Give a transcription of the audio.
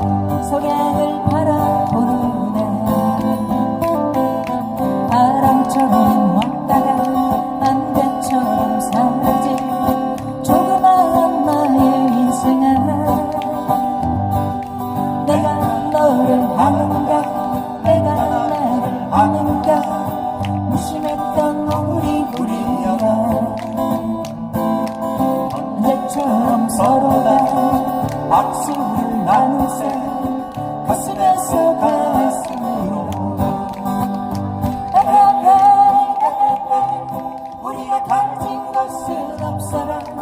석양을 바라보는데 바람처럼 왔다가 안개처럼 사라진 조그마한 나의 인생아. 내가 너를 아는가? 내가 나를 아는가? 무심했던 우리 우리가 언제처럼 서로가 박수를 밤새 가슴에서 가슴으로 우리가 가진 것은 없어라